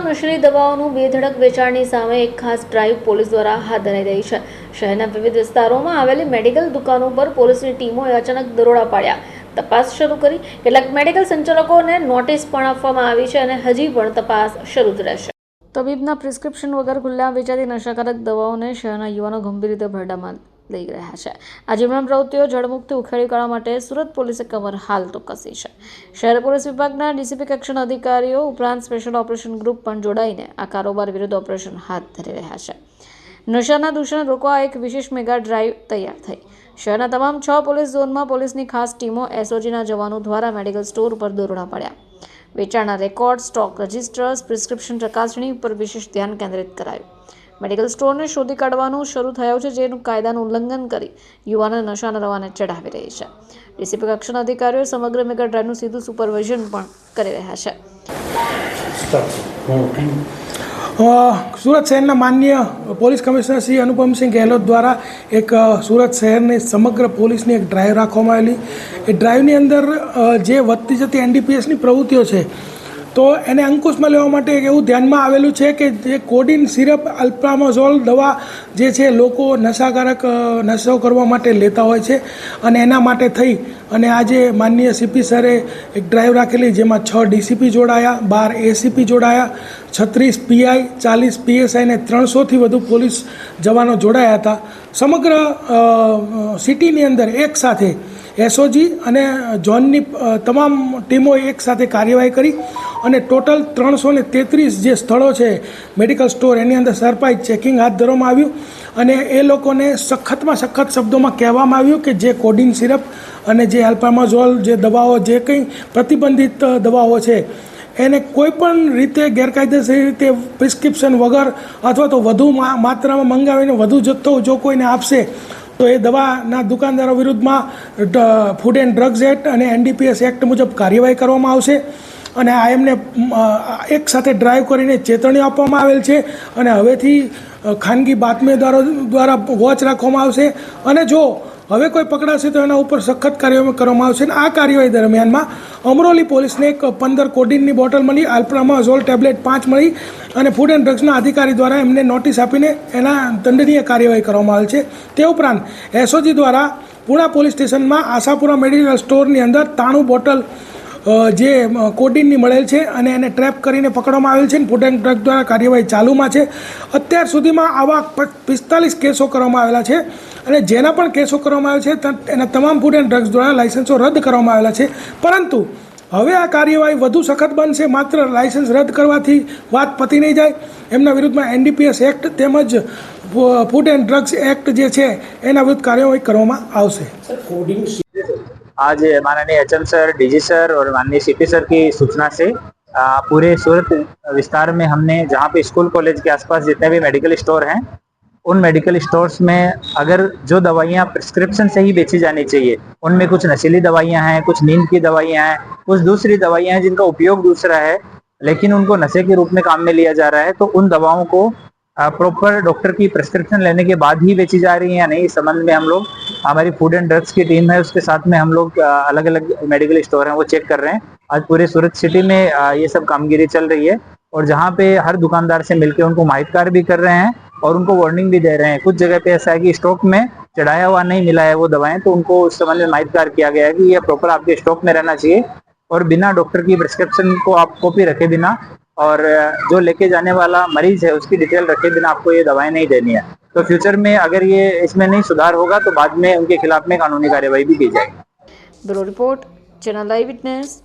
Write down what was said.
શહેરમાં નશીલી દવાઓનું બેધડક વેચાણની સામે એક ખાસ ડ્રાઈવ પોલીસ દ્વારા હાથ ધરાઈ રહી છે. શહેરના વિવિધ વિસ્તારોમાં આવેલી મેડિકલ દુકાનો પર પોલીસની ટીમોએ અચાનક દરોડા પાડ્યા. તપાસ શરૂ કરી કેટલાક મેડિકલ સંચાલકોને નોટિસ પણ આપવામાં આવી છે અને હજી પણ તપાસ શરૂ જ રહેશે. તબીબના પ્રિસ્ક્રિપ્શન વગર ખુલ્લા વેચાતી નશાકારક દવાઓને શહેરના યુવાનો ગંભીર રીતે ભરડામાં લઈ રહ્યા છે. આ જીવન પ્રવૃત્તિઓ જળમુક્તિ ઉખેડી કાઢવા માટે સુરત પોલીસે કમર હાલ તો કસી છે. શહેર પોલીસ વિભાગના ડીસીપી કક્ષાના અધિકારીઓ ઉપરાંત સ્પેશિયલ ઓપરેશન ગ્રુપ પણ જોડાઈને આ કારોબાર વિરુદ્ધ ઓપરેશન હાથ ધરી રહ્યા છે. નશાના દૂષણ રોકવા એક વિશેષ મેગા ડ્રાઈવ તૈયાર થઈ. શહેરના તમામ છ પોલીસ ઝોનમાં પોલીસની ખાસ ટીમો એસઓજીના જવાનો દ્વારા મેડિકલ સ્ટોર ઉપર દોરડા પડ્યા. વેચાણના રેકોર્ડ, સ્ટોક રજિસ્ટર્સ, પ્રિસ્ક્રિપ્શન ચકાસણી પર વિશેષ ધ્યાન કેન્દ્રિત કરાયું. મેડિકલ સ્ટોરને શોધી કાઢવાનું શરૂ થયું છે, જેનું કાયદાનું ઉલ્લંઘન કરી યુવાનોને નશાના રવાને ચઢાવી રહી છે. ડીસીપી કક્ષાના અધિકારીઓ સમગ્ર મેગા ડ્રાઈવનું સીધું સુપરવિઝન પણ કરી રહ્યા છે. સુરત શહેરના માન્ય પોલીસ કમિશનર શ્રી અનુપમસિંહ ગેહલોત દ્વારા એક સુરત શહેરની સમગ્ર પોલીસની એક ડ્રાઈવ રાખવામાં આવેલી. એ ડ્રાઈવની અંદર જે વધતી જતી એનડીપીએસની પ્રવૃત્તિઓ છે તો એને અંકુશમાં લેવા માટે એક એવું ધ્યાનમાં આવેલું છે કે જે કોડિન સિરપ અલ્પ્રામોઝોલ દવા જે છે લોકો નશાકારક નશો કરવા માટે લેતા હોય છે અને એના માટે થઈ અને આજે માનનીય સીપી સરે એક ડ્રાઈવ રાખેલી જેમાં છ ડીસીપી જોડાયા, બાર એસીપી જોડાયા, છત્રીસ પીઆઈ, ચાલીસ પીએસઆઈ અને ત્રણસોથી વધુ પોલીસ જવાનો જોડાયા હતા. સમગ્ર સિટીની અંદર એક સાથે એસઓજી અને ઝોનની તમામ ટીમોએ એક સાથે કાર્યવાહી કરી અને ટોટલ ત્રણસો ને તેત્રીસ જે સ્થળો છે, મેડિકલ સ્ટોર એની અંદર સરપ્રાઇઝ ચેકિંગ હાથ ધરવામાં આવ્યું અને એ લોકોને સખતમાં સખત શબ્દોમાં કહેવામાં આવ્યું કે જે કોડિન સિરપ અને જે એલ્પામાઝોલ જે દવાઓ જે કંઈ પ્રતિબંધિત દવાઓ છે, એને કોઈપણ રીતે ગેરકાયદેસર રીતે પ્રિસ્ક્રિપ્શન વગર અથવા તો વધુ માત્રામાં મંગાવીને વધુ જથ્થો જો કોઈને આપશે તો એ દવાના દુકાનદારો વિરુદ્ધમાં ફૂડ એન્ડ ડ્રગ્સ એક્ટ અને એનડીપીએસ એક્ટ મુજબ કાર્યવાહી કરવામાં આવશે. અને આ એમને એક સાથે ડ્રાઈવ કરીને ચેતવણી આપવામાં આવેલ છે. અને હવેથી ખાનગી બાતમીદારો દ્વારા વોચ રાખવામાં આવશે. અને જો હવે કોઈ પકડાશે તો એના ઉપર સખત કાર્યવાહી કરવામાં આવશે અને આ કાર્યવાહી દરમિયાનમાં અમરોલી પોલીસને એક પંદર કોડિનની બોટલ મળી આલ્પ્રામાઝોલ ટેબ્લેટ પાંચ મળી અને ફૂડ એન્ડ ડ્રગ્સના અધિકારી દ્વારા એમને નોટિસ આપીને એના દંડનીય કાર્યવાહી કરવામાં આવેલ છે. તે ઉપરાંત એસઓજી દ્વારા પુણા પોલીસ સ્ટેશનમાં આશાપુરા મેડિકલ સ્ટોરની અંદર તાણું બોટલ જે કોડિનની મળેલ છે અને એને ટ્રેપ કરીને પકડવામાં આવેલ છે અને ફૂડ એન્ડ ડ્રગ દ્વારા કાર્યવાહી ચાલુમાં છે. અત્યાર સુધીમાં આવા પિસ્તાલીસ કેસો કરવામાં આવેલા છે અને જેના પણ કેસો કરવામાં આવ્યા છે એના તમામ ફૂડ એન્ડ ડ્રગ્સ દ્વારા લાઇસન્સો રદ કરવામાં આવેલા છે. પરંતુ હવે આ કાર્યવાહી વધુ સખત બનશે, માત્ર લાયસન્સ રદ કરવાથી વાત પતી નહીં જાય. એમના વિરુદ્ધમાં એનડીપીએસ એક્ટ તેમજ ફૂડ એન્ડ ડ્રગ્સ એક્ટ જે છે, એના વિરુદ્ધ કાર્યવાહી કરવામાં આવશે. आज माननीय एचएम सर डीजी सर और माननीय सीपी सर की सूचना से आ, पूरे सूरत विस्तार में हमने जहाँ पे स्कूल कॉलेज के आसपास जितने भी मेडिकल स्टोर हैं उन मेडिकल स्टोर्स में अगर जो दवाइयाँ प्रिस्क्रिप्शन से ही बेची जानी चाहिए उनमें कुछ नशीली दवाइयाँ हैं कुछ नींद की दवाइयाँ हैं कुछ दूसरी दवाइयाँ हैं जिनका उपयोग दूसरा है लेकिन उनको नशे के रूप में काम में लिया जा रहा है तो उन दवाओं को प्रॉपर डॉक्टर की प्रिस्क्रिप्शन लेने के बाद ही बेची जा रही है या नहीं, इस संबंध में हम लोग, हमारी फ़ूड एंड ड्रग्स की टीम है, उसके साथ में हम लोग अलग अलग मेडिकल स्टोर हैं, वो चेक कर रहे हैं। आज पूरे सूरत सिटी में ये सब कामगिरी चल रही है और जहाँ पे हर दुकानदार से मिलकर उनको माहितगार भी कर रहे हैं और उनको वार्निंग भी दे रहे हैं। कुछ जगह पे ऐसा है कि स्टॉक में चढ़ाया हुआ नहीं मिला है वो दवाएँ तो उनको उस संबंध में माहितगार किया गया है कि ये प्रॉपर आपके स्टॉक में रहना चाहिए और बिना डॉक्टर की प्रिस्क्रिप्शन को आप कॉपी रखे बिना और जो लेके जाने वाला मरीज़ है, उसकी डिटेल रखे बिना आपको ये दवाएँ नहीं देनी है। तो फ्यूचर में अगर ये इसमें नहीं सुधार होगा तो बाद में उनके खिलाफ में कानूनी कार्यवाही भी की जाएगी। Bureau report channel eye witness